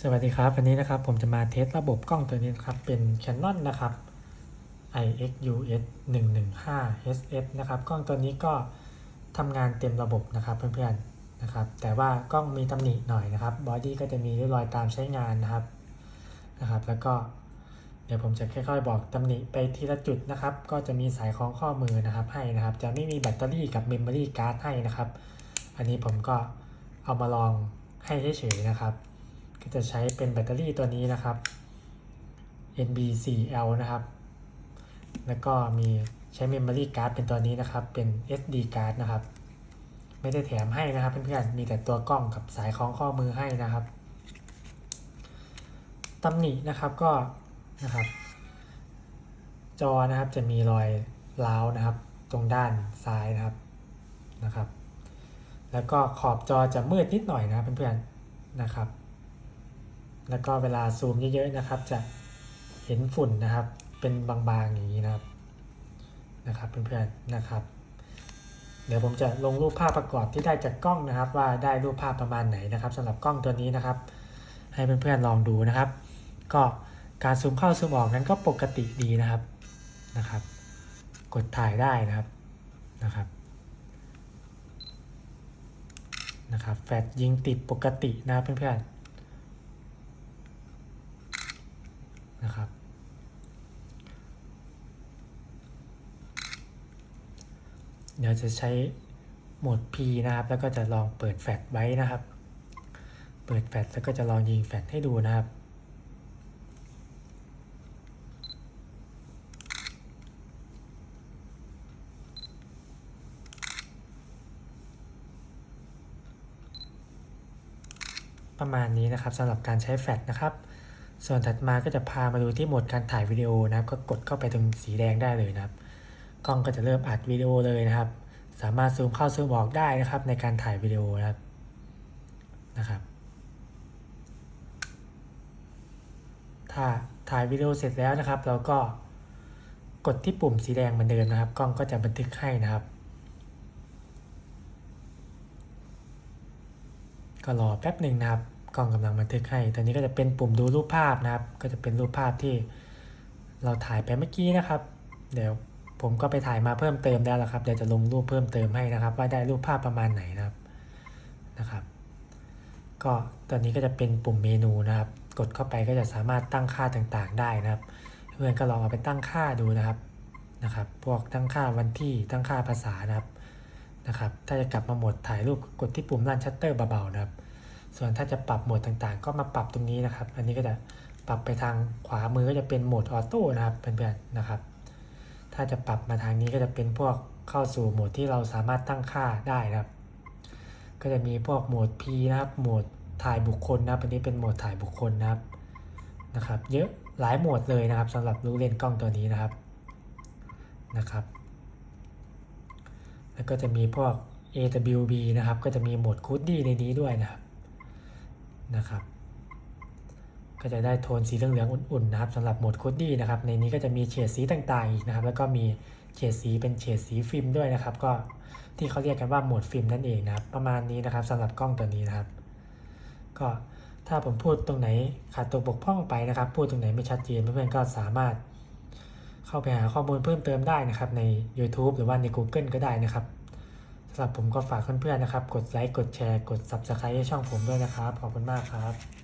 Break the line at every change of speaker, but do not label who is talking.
สวัสดีครับ วันนี้นะครับผมจะมาเทสระบบกล้องตัวนี้นะครับ เป็น Canon นะครับ IXUS 115 SS นะครับ กล้องตัวนี้ก็ทำงานเต็มระบบนะครับเพื่อนๆนะครับ แต่ว่ากล้องมีตำหนิหน่อยนะครับบอดี้ก็จะมีริ้วรอยตามใช้งานนะครับนะครับ แล้วก็เดี๋ยวผมจะค่อยๆ บอกตำหนิไปทีละจุดนะครับ ก็จะมีสายคล้องข้อมือนะครับให้นะครับ จะไม่มีแบตเตอรี่กับเมมโมรี่การ์ดให้นะครับ อันนี้ผมก็เอามาลองให้เฉยๆนะครับ ก็จะใช้เป็นแบตเตอรี่ตัวนี้นะครับ NB4L นะครับ แล้วก็มีใช้ Memory Card เป็นตัวนี้นะครับ เป็น SD card นะครับ ไม่ได้แถมให้นะครับเพื่อนๆ มีแต่ตัวกล้องกับสายคล้องข้อมือให้นะครับตำหนินะครับก็นะครับจอนะครับจะมีรอยร้าวนะครับ ตรงด้านซ้ายนะครับนะครับ แล้วก็ขอบจอจะมืดนิดหน่อยนะเพื่อนๆนะครับ แล้วก็เวลาซูมเยอะๆนะครับ จะเห็นฝุ่นนะครับ เป็นบางๆอย่างนี้นะครับนะครับเพื่อนๆนะครับ เดี๋ยวผมจะลงรูปภาพประกอบที่ได้จากกล้องนะครับ ว่าได้รูปภาพประมาณไหนนะครับสำหรับกล้องตัวนี้นะครับ ให้เพื่อนๆลองดูนะครับ ก็การซูมเข้าซูมออกนั้นก็ปกติดีนะครับนะครับ กดถ่ายได้นะครับนะครับนะครับแฟลชยิงติดปกตินะครับเพื่อนๆ นะครับ เดี๋ยวจะใช้โหมด P นะครับ แล้วก็จะลองเปิดแฟลชไว้นะครับ เปิดแฟลชแล้วก็จะลองยิงแฟลชให้ดูนะครับประมาณนี้นะครับสำหรับการใช้แฟลชนะครับ ส่วนถัดมาก็จะพามาดูที่โหมดการถ่ายวิดีโอนะครับ ก็กดเข้าไปตรงสีแดงได้เลยนะครับ กล้องก็จะเริ่มอัดวิดีโอเลยนะครับ สามารถซูมเข้าซูมออกได้นะครับ ในการถ่ายวิดีโอนะครับนะครับ ถ้าถ่ายวิดีโอเสร็จแล้วนะครับ เราก็กดที่ปุ่มสีแดงเหมือนเดิมนะครับ กล้องก็จะบันทึกให้นะครับ ก็รอแป๊บหนึ่งนะครับ กล้องกำลังบันทึกให้ตอนนี้ก็จะเป็นปุ่มดูรูปภาพนะครับ ก็จะเป็นรูปภาพที่เราถ่ายไปเมื่อกี้นะครับ เดี๋ยวผมก็ไปถ่ายมาเพิ่มเติมแล้วละครับ เดี๋ยวจะลงรูปเพิ่มเติมให้นะครับ ว่าได้รูปภาพประมาณไหนนะครับนะครับ ก็ตอนนี้ก็จะเป็นปุ่มเมนูนะครับ กดเข้าไปก็จะสามารถตั้งค่าต่างๆ ได้นะครับ เพื่อนก็ลองเอาไปตั้งค่าดูนะครับนะครับ พวกตั้งค่าวันที่ตั้งค่าภาษานะครับนะครับ ถ้าจะกลับมาหมดถ่ายรูปกดที่ปุ่มลั่นชัตเตอร์เบาๆนะครับ ส่วนถ้าจะปรับโหมดต่างๆ ก็มาปรับตรงนี้นะครับ อันนี้ก็จะปรับไปทางขวามือก็จะเป็นโหมดออโต้นะครับเพื่อนๆนะครับ ถ้าจะปรับมาทางนี้ก็จะเป็นพวกเข้าสู่โหมดที่เราสามารถตั้งค่าได้นะครับ ก็จะมีพวกโหมด P นะครับ โหมดถ่ายบุคคลนะครับ อันนี้เป็นโหมดถ่ายบุคคลนะครับ นะครับ เยอะหลายโหมดเลยนะครับสำหรับลูกเล่นกล้องตัวนี้นะครับ นะครับ แล้วก็จะมีพวก AWB นะครับ ก็จะมีโหมดคูดดี้ในนี้ด้วยนะครับ นะครับ ก็จะได้โทนสีเหลืองๆอุ่นๆนะครับสำหรับโหมดคูดดี้นะครับ ในนี้ก็จะมีเฉดสีต่างๆอีกนะครับ แล้วก็มีเฉดสีเป็นเฉดสีฟิล์มด้วยนะครับ ก็ที่เขาเรียกกันว่าโหมดฟิล์มนั่นเองนะครับ ประมาณนี้นะครับสำหรับกล้องตัวนี้นะครับ ก็ถ้าผมพูดตรงไหนขาดตกบกพร่องไปนะครับ พูดตรงไหนไม่ชัดเจนเพื่อนๆก็สามารถ เข้าไปหาข้อมูลเพิ่มเติมได้นะครับใน YouTube หรือว่าใน Google ก็ได้นะครับ สำหรับผมก็ฝากเพื่อนๆนะครับ กดไลค์ กดแชร์ กด Subscribe ให้ช่องผมด้วยนะครับ ขอบคุณมากครับ